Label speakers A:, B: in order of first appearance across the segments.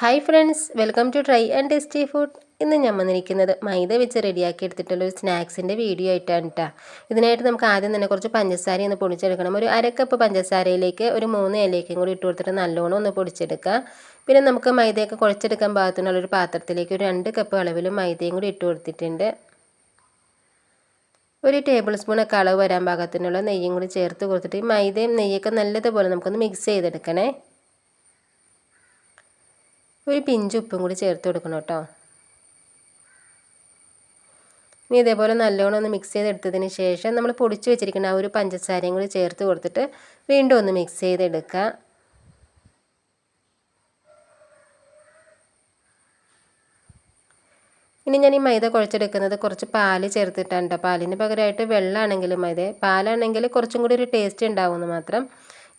A: Hi friends welcome to try and tasty food ഇന്ന് ഞാൻ വന്നിരിക്കുന്നത് മൈദ വെച്ച് റെഡിയാക്കി എടുത്തിട്ടുള്ള ഒരു സ്നാക്സിന്റെ വീഡിയോ ആയിട്ടാണ് കേട്ടോ ഇതിനായിട്ട് നമുക്ക് ആദ്യം തന്നെ കുറച്ച് പഞ്ചസാര ഒന്ന് പൊടിച്ചെടുക്കണം. ഒരു അരക്കപ്പ് പഞ്ചസാരയിലേക്ക് ഒരു മൂന്ന് ഇലയ്ക്കും കൂടി ഇട്ട് കൊടുത്തിട്ട് നല്ലോണം ഒന്ന് പൊടിച്ചെടുക്കുക. പിന്നെ നമുക്ക് മൈദയൊക്കെ കുഴച്ചെടുക്കാൻ പാകത്തിനുള്ള ഒരു പാത്രത്തിലേക്ക് ഒരു രണ്ട് കപ്പ് അളവിൽ മൈദയും കൂടി ഇട്ട് കൊടുത്തിട്ടുണ്ട്. ഒരു ടേബിൾ സ്പൂണൊക്കെ അളവ് വരാൻ പാകത്തിനുള്ള നെയ്യും കൂടി ചേർത്ത് കൊടുത്തിട്ട് മൈദയും നെയ്യൊക്കെ നല്ലതുപോലെ നമുക്കൊന്ന് മിക്സ് ചെയ്തെടുക്കണേ. ഒരു പിഞ്ച് ഉപ്പും കൂടി ചേർത്ത് കൊടുക്കണം കേട്ടോ. ഇനി ഇതേപോലെ നല്ലോണം ഒന്ന് മിക്സ് ചെയ്തെടുത്തതിന് ശേഷം നമ്മൾ പൊടിച്ച് വെച്ചിരിക്കുന്ന ആ ഒരു പഞ്ചസാരയും കൂടി ചേർത്ത് കൊടുത്തിട്ട് വീണ്ടും ഒന്ന് മിക്സ് ചെയ്തെടുക്കുക. ഇനി ഞാൻ ഈ മൈദ കുഴച്ചെടുക്കുന്നത് കുറച്ച് പാൽ ചേർത്തിട്ടാണ് കേട്ടോ. പാലിന് പകരമായിട്ട് വെള്ളമാണെങ്കിലും മൈദ പാലാണെങ്കിൽ കുറച്ചും കൂടി ഒരു ടേസ്റ്റ് ഉണ്ടാവുമെന്ന് മാത്രം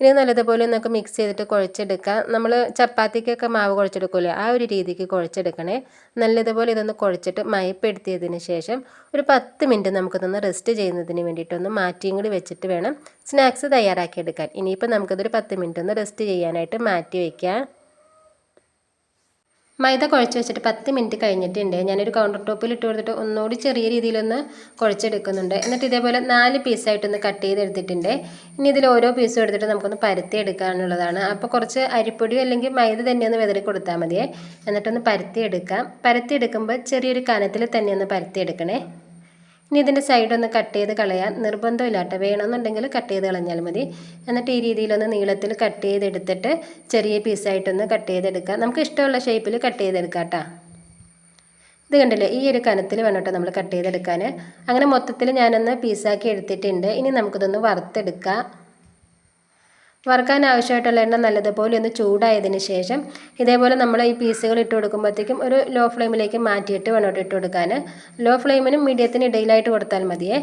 A: ഇനി നല്ലതുപോലെ നമുക്ക് മിക്സ് ചെയ്തിട്ട് കുഴച്ചെടുക്കാം. നമ്മൾ ചപ്പാത്തിക്കൊക്കെ മാവ് കുഴച്ചെടുക്കില്ലേ ആ ഒരു രീതിക്ക് കുഴച്ചെടുക്കണേ. നല്ലതുപോലെ ഇതൊന്ന് കുഴച്ചിട്ട് മയപ്പെടുത്തിയതിന് ശേഷം ഒരു പത്ത് മിനിറ്റ് നമുക്കിതൊന്ന് റെസ്റ്റ് ചെയ്യുന്നതിന് വേണ്ടിയിട്ടൊന്ന് മാറ്റിയും കൂടി വെച്ചിട്ട് വേണം സ്നാക്സ് തയ്യാറാക്കിയെടുക്കാൻ. ഇനിയിപ്പോൾ നമുക്കിതൊരു പത്ത് മിനിറ്റ് ഒന്ന് റെസ്റ്റ് ചെയ്യാനായിട്ട് മാറ്റി വയ്ക്കാം മൈദ കുഴച്ച് വെച്ചിട്ട് പത്ത് മിനിറ്റ് കഴിഞ്ഞിട്ടുണ്ട്. ഞാനൊരു കൗണ്ടർ ടോപ്പിൽ ഇട്ട് കൊടുത്തിട്ട് ഒന്നുകൂടി ചെറിയ രീതിയിലൊന്ന് കുഴച്ചെടുക്കുന്നുണ്ട്. എന്നിട്ട് ഇതേപോലെ നാല് പീസായിട്ടൊന്ന് കട്ട് ചെയ്തെടുത്തിട്ടുണ്ട്. ഇനി ഇതിൽ ഓരോ പീസും എടുത്തിട്ട് നമുക്കൊന്ന് പരത്തി എടുക്കാനുള്ളതാണ് അപ്പോൾ കുറച്ച് അരിപ്പൊടിയോ അല്ലെങ്കിൽ മൈദ തന്നെ ഒന്ന് വിതറി കൊടുത്താൽ മതിയേ. എന്നിട്ടൊന്ന് പരത്തി എടുക്കാം പരത്തി എടുക്കുമ്പോൾ ചെറിയൊരു കനത്തിൽ തന്നെ ഒന്ന് പരത്തി എടുക്കണേ ഇനി ഇതിന്റെ സൈഡൊന്ന് കട്ട് ചെയ്ത് കളയാൻ നിർബന്ധമില്ലാട്ടെ. വേണമെന്നുണ്ടെങ്കിൽ കട്ട് ചെയ്ത് കളഞ്ഞാൽ മതി. എന്നിട്ട് ഈ രീതിയിലൊന്ന് നീളത്തിൽ കട്ട് ചെയ്തെടുത്തിട്ട് ചെറിയ പീസായിട്ടൊന്ന് കട്ട് ചെയ്തെടുക്കാം നമുക്ക് ഇഷ്ടമുള്ള ഷേപ്പിൽ കട്ട് ചെയ്തെടുക്കാം കേട്ടോ ഇത് കണ്ടില്ലേ? ഈ ഒരു കനത്തിൽ വേണം കേട്ടോ നമ്മൾ കട്ട് ചെയ്തെടുക്കാൻ. അങ്ങനെ മൊത്തത്തിൽ ഞാനൊന്ന് പീസാക്കി എടുത്തിട്ടുണ്ട്. ഇനി നമുക്കിതൊന്ന് വറുത്തെടുക്കാം. വറുക്കാൻ ആവശ്യമായിട്ടുള്ള എണ്ണ നല്ലതുപോലെ ഒന്ന് ചൂടായതിന് ശേഷം ഇതേപോലെ നമ്മൾ ഈ പീസുകൾ ഇട്ട് കൊടുക്കുമ്പോഴത്തേക്കും ഒരു ലോ ഫ്ലെയിമിലേക്ക് മാറ്റിയിട്ട് വേണം ഇട്ട് കൊടുക്കാൻ. ലോ ഫ്ലെയിമിനും മീഡിയത്തിന് ഇടയിലായിട്ട് കൊടുത്താൽ മതിയേ.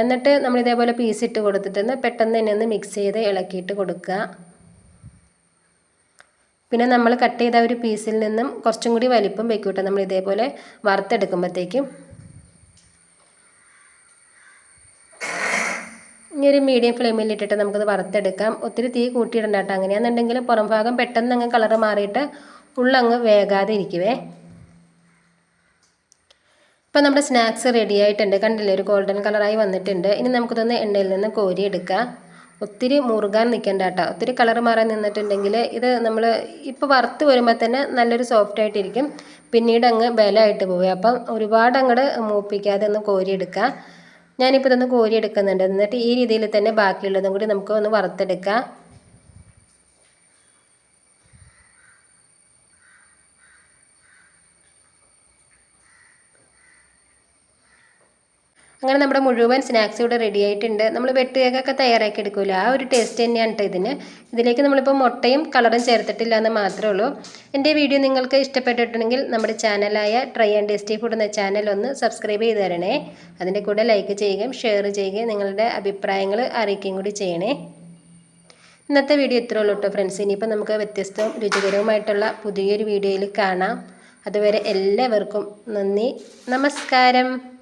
A: എന്നിട്ട് നമ്മൾ ഇതേപോലെ പീസ് ഇട്ട് കൊടുത്തിട്ട് പെട്ടെന്ന് തന്നെ ഒന്ന് മിക്സ് ചെയ്ത് ഇളക്കിയിട്ട് കൊടുക്കുക. പിന്നെ നമ്മൾ കട്ട് ചെയ്ത ഒരു പീസിൽ നിന്നും കുറച്ചും കൂടി വലിപ്പം വെക്കൂട്ടെ. നമ്മൾ ഇതേപോലെ വറുത്തെടുക്കുമ്പോഴത്തേക്കും. ഇനി ഒരു മീഡിയം ഫ്ലെയിമിൽ ഇട്ടിട്ട് നമുക്കത് വറുത്തെടുക്കാം. ഒത്തിരി തീ കൂട്ടിയിടണ്ട കേട്ടോ. അങ്ങനെയാണെന്നുണ്ടെങ്കിൽ പുറം ഭാഗം പെട്ടെന്ന് അങ്ങ് കളർ മാറിയിട്ട് ഉള്ളങ്ങ് വേകാതെ ഇരിക്കുവേ. ഇപ്പം നമ്മുടെ സ്നാക്സ് റെഡി ആയിട്ടുണ്ട്. കണ്ടില്ലേ ഒരു ഗോൾഡൻ കളറായി വന്നിട്ടുണ്ട്. ഇനി നമുക്കിതൊന്ന് എണ്ണയിൽ നിന്ന് കോരിയെടുക്കാം. ഒത്തിരി മുറുകാൻ നിൽക്കേണ്ട കേട്ടോ. ഒത്തിരി കളർ മാറാൻ നിന്നിട്ടുണ്ടെങ്കിൽ ഇത് നമ്മൾ ഇപ്പോൾ വറുത്ത് വരുമ്പോൾ തന്നെ നല്ലൊരു സോഫ്റ്റ് ആയിട്ടിരിക്കും. പിന്നീട് അങ്ങ് ബലമായിട്ട് പോവുക. അപ്പം ഒരുപാട് അങ്ങോട്ട് മൂപ്പിക്കാതെ ഒന്ന് കോരിയെടുക്കുക. ഞാനിപ്പോൾ ഇതൊന്ന് കോരി എടുക്കുന്നുണ്ട് എന്നിട്ട് ഈ രീതിയിൽ തന്നെ ബാക്കിയുള്ളതും കൂടി നമുക്ക് ഒന്ന് വറുത്തെടുക്കാം. അങ്ങനെ നമ്മുടെ മുഴുവൻ സ്നാക്സ് ഇവിടെ റെഡി ആയിട്ടുണ്ട്. നമ്മൾ വെട്ട് കേക്കൊക്കെ തയ്യാറാക്കി എടുക്കില്ല ആ ഒരു ടേസ്റ്റ് തന്നെയാണ് കേട്ടോ ഇതിന്. ഇതിലേക്ക് നമ്മളിപ്പോൾ മുട്ടയും കളറും ചേർത്തിട്ടില്ല എന്ന് മാത്രമേ ഉള്ളൂ. എന്റെ വീഡിയോ നിങ്ങൾക്ക് ഇഷ്ടപ്പെട്ടിട്ടുണ്ടെങ്കിൽ നമ്മുടെ ചാനലായ ട്രൈ ആൻഡ് ടേസ്റ്റി ഫുഡ് എന്ന ചാനൽ ഒന്ന് സബ്സ്ക്രൈബ് ചെയ്ത് തരണേ. അതിന്റെ കൂടെ ലൈക്ക് ചെയ്യുകയും ഷെയർ ചെയ്യുകയും നിങ്ങളുടെ അഭിപ്രായങ്ങൾ അറിയിക്കുകയും കൂടി ചെയ്യണേ. ഇന്നത്തെ വീഡിയോ ഇത്രയേ ഉള്ളൂ കേട്ടോ ഫ്രണ്ട്സ് ഇനിയിപ്പോൾ നമുക്ക് വ്യത്യസ്തവും രുചികരവുമായിട്ടുള്ള പുതിയൊരു വീഡിയോയിൽ കാണാം. അതുവരെ എല്ലാവർക്കും നന്ദി. നമസ്കാരം.